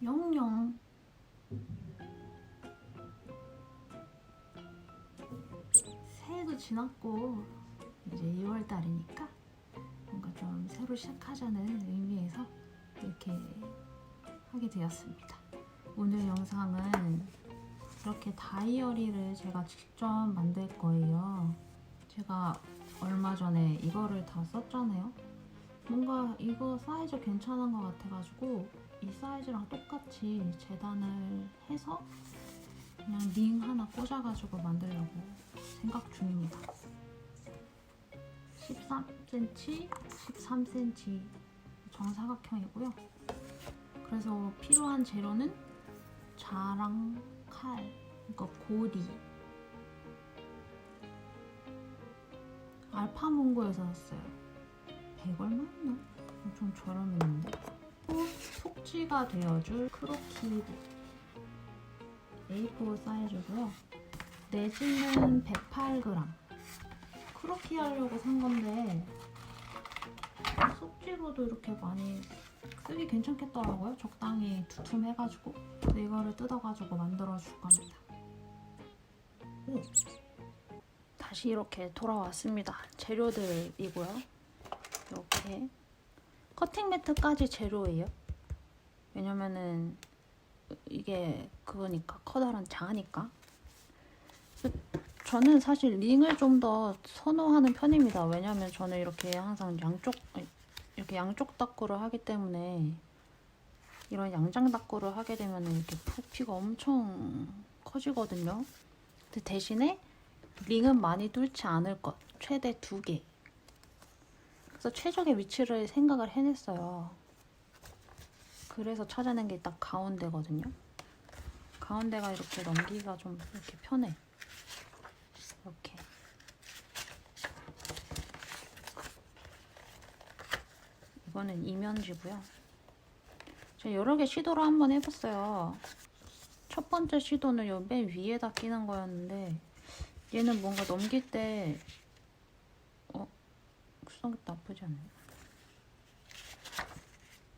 영영. 새해도 지났고 이제 2월 달이니까 뭔가 좀 새로 시작하자는 의미에서 이렇게 하게 되었습니다. 오늘 영상은 이렇게 다이어리를 제가 직접 만들 거예요. 제가 얼마 전에 이거를 다 썼잖아요. 뭔가 이거 사이즈 괜찮은 것 같아가지고 이 사이즈랑 똑같이 재단을 해서 그냥 링 하나 꽂아가지고 만들려고 생각 중입니다. 13cm, 13cm 정사각형이고요. 그래서 필요한 재료는 자랑 칼, 그러니까 고리, 알파몬고에서 샀어요. 100 얼마였나? 좀 저렴했는데. 또 속지가 되어줄 크로키북 A4 사이즈고요. 내지는 108g. 크로키 하려고 산 건데 속지로도 이렇게 많이 쓰기 괜찮겠더라고요. 적당히 두툼해가지고. 근데 이거를 뜯어가지고 만들어줄 겁니다. 오. 다시 이렇게 돌아왔습니다. 재료들이고요. 이렇게 커팅 매트까지 재료예요. 왜냐면은 이게 그거니까 커다란 장하니까. 저는 사실 링을 좀 더 선호하는 편입니다. 왜냐면 저는 이렇게 항상 양쪽 이렇게 양쪽 닦구를 하기 때문에 이런 양장 닦구를 하게 되면 이렇게 부피가 엄청 커지거든요. 대신에 링은 많이 뚫지 않을 것. 최대 두 개. 그래서 최적의 위치를 생각을 해냈어요. 그래서 찾아낸 게 딱 가운데거든요. 가운데가 이렇게 넘기기가 좀 이렇게 편해. 이렇게. 이거는 이면지고요. 제가 여러 개 시도를 한번 해봤어요. 첫 번째 시도는 요맨 위에다 끼는 거였는데 얘는 뭔가 넘길 때 어? 구성이 나쁘지 않네.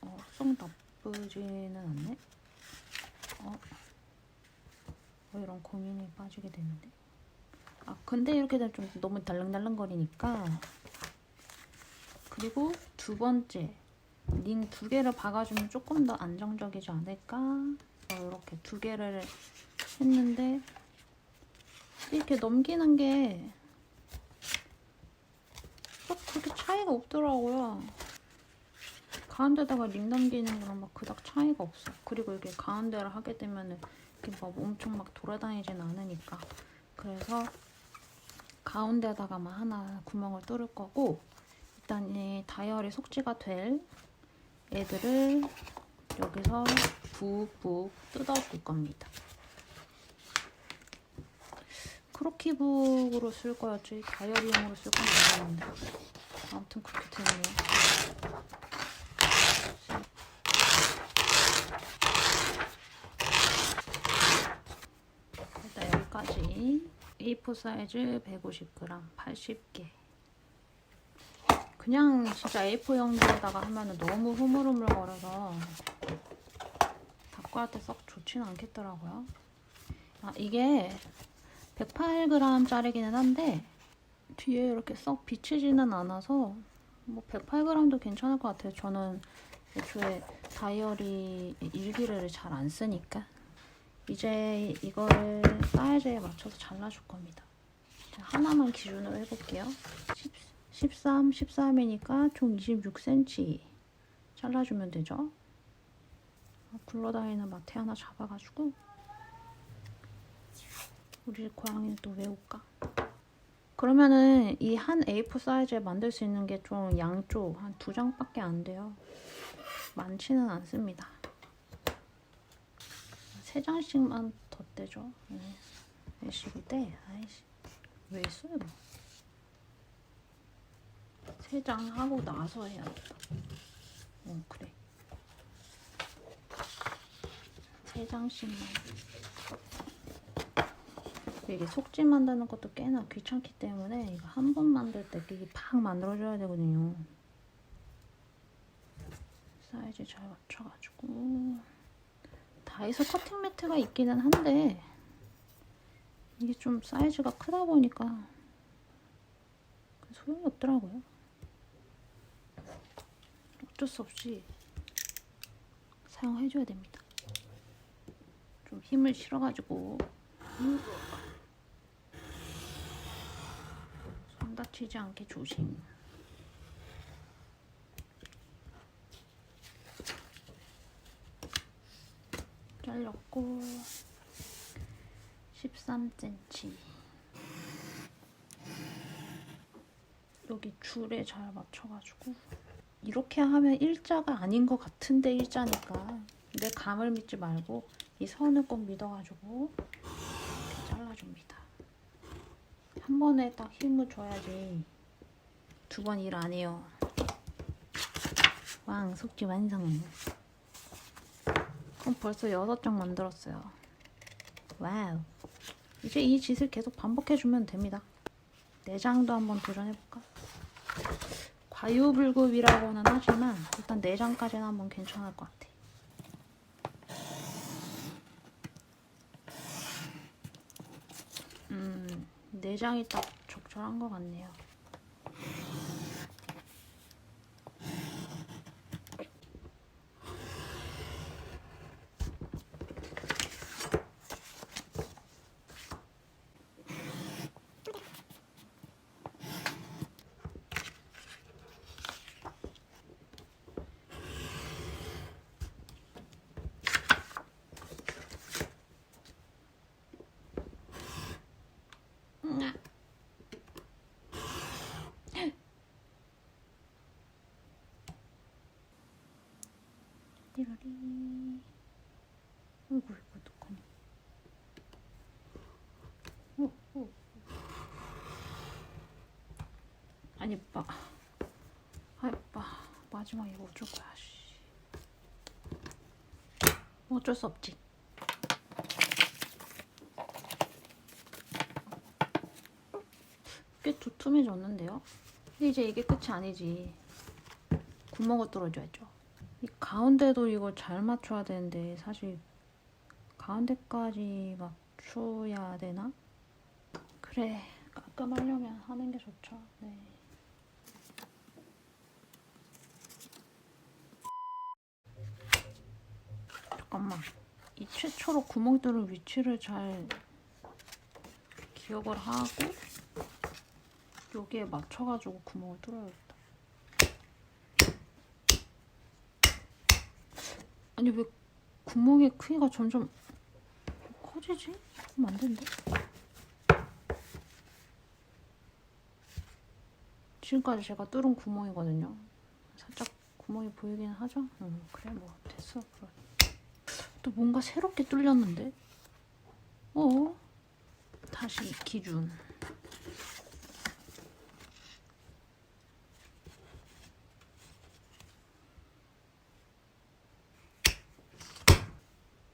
어, 구성 나쁘지는 않네. 어, 어, 이런 고민이 빠지게 되는데. 아, 근데 이렇게 되면 좀 너무 달랑달랑거리니까. 그리고 두 번째, 링 두 개를 박아주면 조금 더 안정적이지 않을까? 이렇게 두 개를 했는데 이렇게 넘기는 게 딱 그렇게 차이가 없더라고요. 가운데다가 링 넘기는 거랑 막 그닥 차이가 없어. 그리고 이렇게 가운데를 하게 되면은 이렇게 막 엄청 막 돌아다니진 않으니까. 그래서 가운데다가만 하나 구멍을 뚫을 거고 일단 이 다이어리 속지가 될 애들을 여기서 푹푹 뜯어줄 겁니다. 크로키북으로 쓸 거였지 다이어리용으로 쓸 건 아니었는데 아무튼 그렇게 되네요. 일단 여기까지 A4 사이즈 150g 80개 그냥 진짜 A4 용지에다가 하면은 너무 흐물흐물거려서 때썩 좋지는 않겠더라고요. 아 이게 108g짜리기는 한데 뒤에 이렇게 썩 비치지는 않아서 뭐 108g도 괜찮을 것 같아요. 저는 애초에 다이어리 일기를 잘 안 쓰니까 이제 이거를 사이즈에 맞춰서 잘라줄 겁니다. 자, 하나만 기준으로 해볼게요. 10, 13, 13이니까 총 26cm 잘라주면 되죠. 굴러다니는 마테 하나 잡아가지고 우리 고양이는 또 외울까? 그러면은 이 한 A4 사이즈에 만들 수 있는 게 좀 양쪽 한 두 장밖에 안 돼요. 많지는 않습니다. 세 장씩만 더 떼죠. 네. 몇 식을 떼? 아이씨. 왜 있어요? 뭐. 세장 하고 나서 해야 돼. 어, 그래. 세 장씩만. 이게 속지 만드는 것도 꽤나 귀찮기 때문에 이거 한 번 만들 때 이게 팍 만들어줘야 되거든요. 사이즈 잘 맞춰가지고 다이소 커팅 매트가 있기는 한데 이게 좀 사이즈가 크다 보니까 소용이 없더라고요. 어쩔 수 없이 사용해줘야 됩니다. 좀 힘을 실어가지고 다치지 않게 조심. 잘렸고 13cm 여기 줄에 잘 맞춰가지고 이렇게 하면 일자가 아닌 것 같은데 일자니까 내 감을 믿지 말고 이 선을 꼭 믿어가지고. 한 번에 딱 힘을 줘야지 두 번 일 안 해요. 왕 속지 완성. 그럼 벌써 여섯 장 만들었어요. 와우. 이제 이 짓을 계속 반복해주면 됩니다. 내장도 한번 도전해볼까? 과유불급이라고는 하지만 일단 내장까지는 한번 괜찮을 것 같아. 음, 내장이 딱 적절한 것 같네요. 띠라리. 어이구, 이거 어떡하냐. 어, 어. 아니, 빠. 아이, 빠. 마지막 이거 어쩔 거야, 씨. 어쩔 수 없지. 꽤 두툼해졌는데요? 근데 이제 이게 끝이 아니지. 구멍을 뚫어줘야죠. 이 가운데도 이걸 잘 맞춰야 되는데 사실 가운데까지 맞춰야 되나? 그래 깔끔하려면 하는 게 좋죠. 네. 잠깐만 이 최초로 구멍 뚫을 위치를 잘 기억을 하고 여기에 맞춰가지고 구멍을 뚫어야겠다. 아니 왜 구멍의 크기가 점점 커지지? 그럼 안 된대. 지금까지 제가 뚫은 구멍이거든요. 살짝 구멍이 보이긴 하죠? 응, 그래 뭐 됐어. 그래. 또 뭔가 새롭게 뚫렸는데? 어? 다시 기준.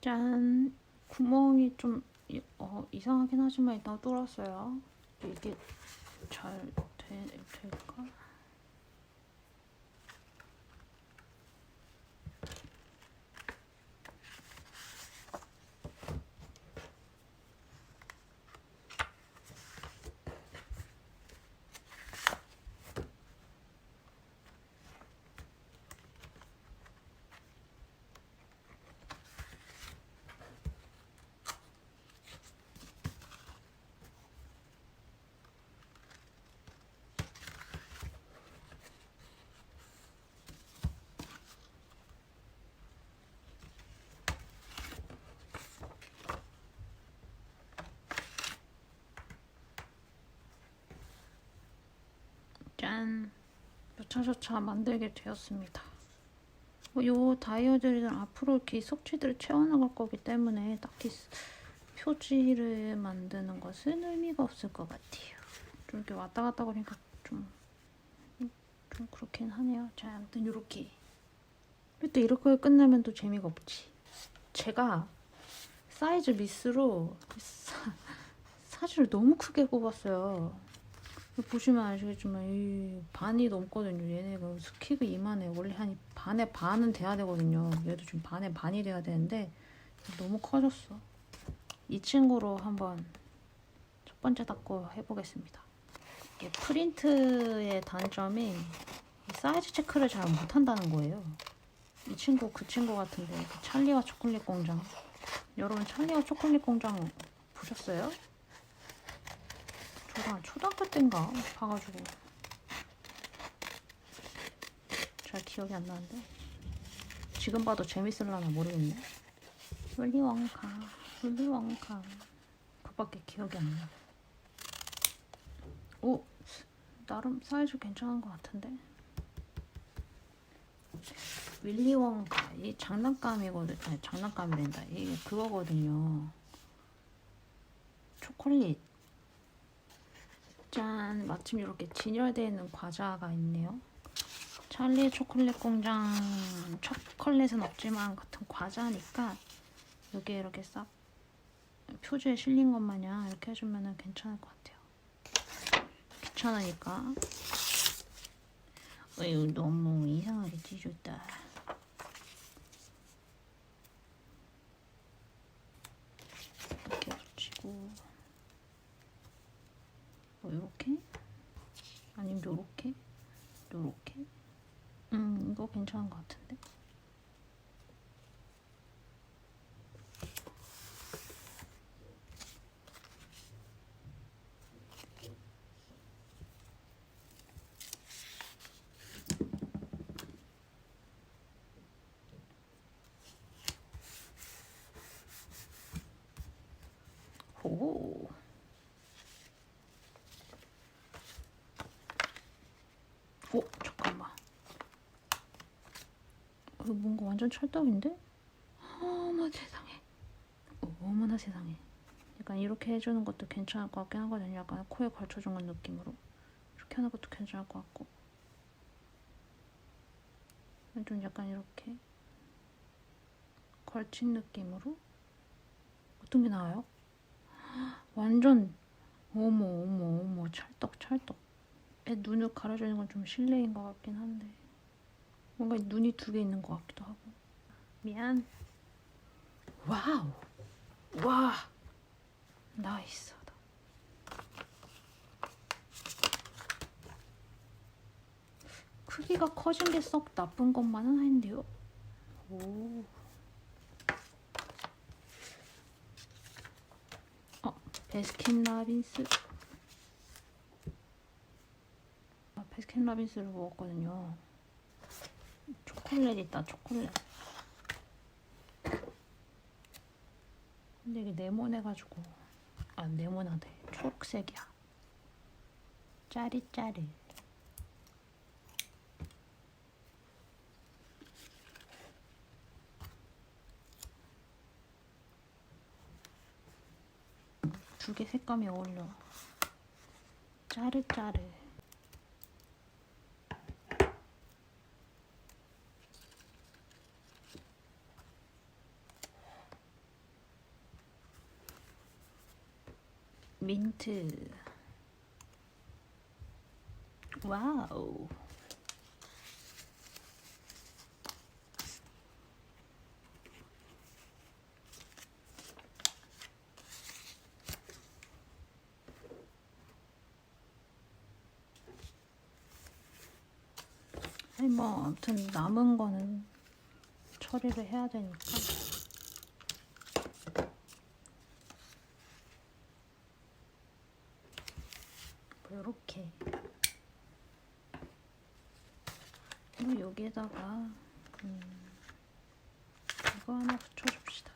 짠 구멍이 좀 이- 어, 이상하긴 하지만 일단 뚫었어요 이게 잘 되, 될까? 짠 여차저차 만들게 되었습니다. 뭐요 다이어들은 앞으로 이렇게 속지들을 채워나갈 거기 때문에 딱히 스- 표지를 만드는 것은 의미가 없을 것 같아요. 좀 이렇게 왔다 갔다 거리니까 좀, 좀 그렇긴 하네요. 자 아무튼 요렇게. 또 이렇게 끝나면 또 재미가 없지. 제가 사이즈 미스로 사, 사진을 너무 크게 뽑았어요 보시면 아시겠지만 이 반이 넘거든요. 얘네가 키가 이만해. 원래 한 반의 반은 돼야 되거든요. 얘도 지금 반의 반이 돼야 되는데 너무 커졌어. 이 친구로 한번 첫 번째 닦고 해보겠습니다. 이게 프린트의 단점이 이 사이즈 체크를 잘 못한다는 거예요. 이 친구 그 친구 같은데 그 찰리와 초콜릿 공장. 여러분 찰리와 초콜릿 공장 보셨어요? 한 초등학교 때인가 봐가지고 잘 기억이 안 나는데 지금 봐도 재밌을라나 모르겠네. 윌리 원카, 윌리 원카. 그밖에 기억이 안 나. 오, 나름 사이즈 괜찮은 것 같은데. 윌리 원카 이 장난감이거든. 아니 장난감이란다. 이게 그거거든요. 초콜릿. 짠, 마침 이렇게 진열되어 있는 과자가 있네요. 찰리 초콜릿 공장 초콜릿은 없지만 같은 과자니까 여기에 이렇게 싹 표지에 실린 것 마냥 이렇게 해주면 괜찮을 것 같아요. 귀찮으니까. 어휴 너무 이상하게 찢었다. 이렇게 붙이고 뭐 요렇게? 아니면 요렇게? 요렇게? 음 이거 괜찮은 것 같은데? 오. 오, 잠깐만. 어, 이거 뭔가 완전 찰떡인데? 어머 세상에. 어머나 세상에. 약간 이렇게 해주는 것도 괜찮을 것 같긴 하거든요. 약간 코에 걸쳐주는 느낌으로. 이렇게 하는 것도 괜찮을 것 같고. 좀 약간 이렇게 걸친 느낌으로 어떤 게 나와요? 완전 어머 어머 어머 찰떡 찰떡 애 눈을 가려주는 건 좀 실례인 것 같긴 한데 뭔가 눈이 두 개 있는 것 같기도 하고. 미안. 와우. 와. 나이스하다 크기가 커진 게 썩 나쁜 것만은 아닌데요. 오. 베스킨 라빈스 아, 베스킨라빈스를 먹었거든요. 초콜릿 있다 초콜릿. 근데 이게 네모내가지고 아 네모나대 초록색이야. 짜릿짜릿. 두 개 색감이 어울려. 짜르짜르. 민트. 와우. 아니 뭐 아무튼 남은 거는 처리를 해야 되니까 뭐 요렇게. 뭐 여기에다가 음 이거 하나 붙여줍시다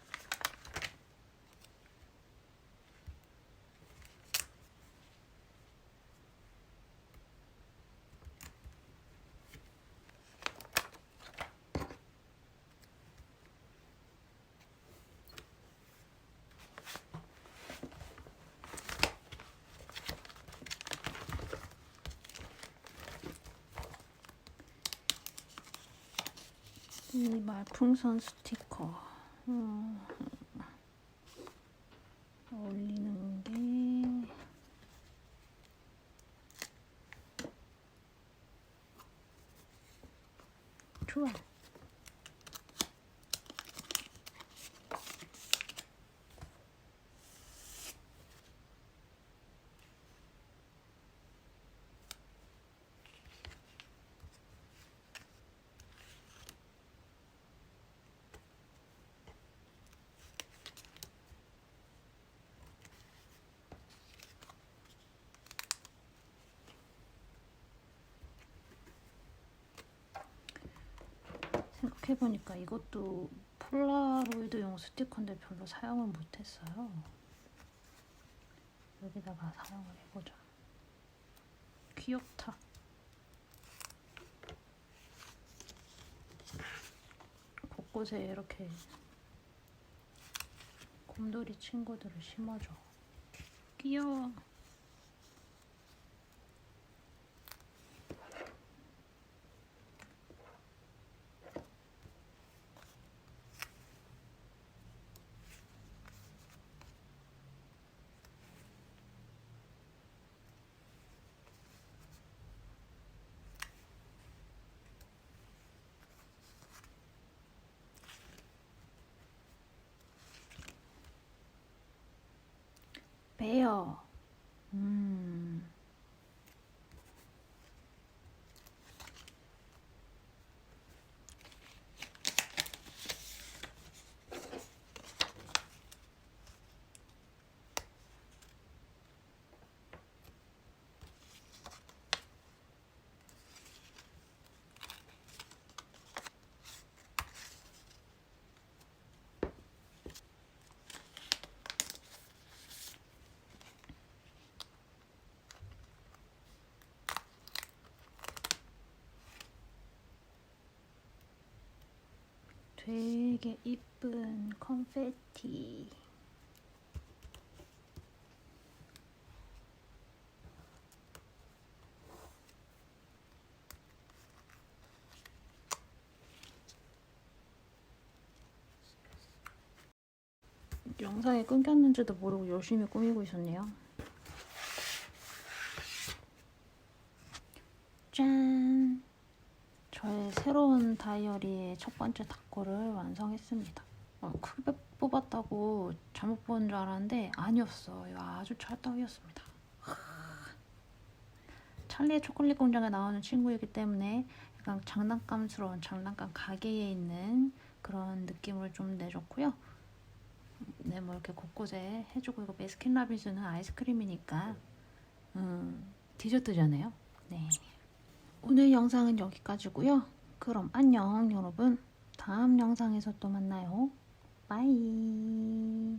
이 말풍선 스티커. 음, 어울리는 게 좋아 생각해보니까 이것도 폴라로이드용 스티커인데 별로 사용을 못했어요. 여기다가 사용을 해보자. 귀엽다. 곳곳에 이렇게 곰돌이 친구들을 심어줘. 귀여워. 베어. 되게 이쁜 컨페티. 영상이 끊겼는지도 모르고 열심히 꾸미고 있었네요. 짠! 저의 새로운 다이어리의 첫 번째 닦고를 완성했습니다. 어, 크게 뽑았다고 잘못 본 줄 알았는데 아니었어요. 아주 찰떡이었습니다. 찰리의 초콜릿 공장에 나오는 친구이기 때문에 약간 장난감스러운 장난감 가게에 있는 그런 느낌을 좀 내줬고요. 네, 뭐 이렇게 곳곳에 해주고 이거 베스킨라빈스는 아이스크림이니까 음, 디저트잖아요. 네. 오늘 영상은 여기까지고요. 그럼 안녕 여러분. 다음 영상에서 또 만나요. 빠이.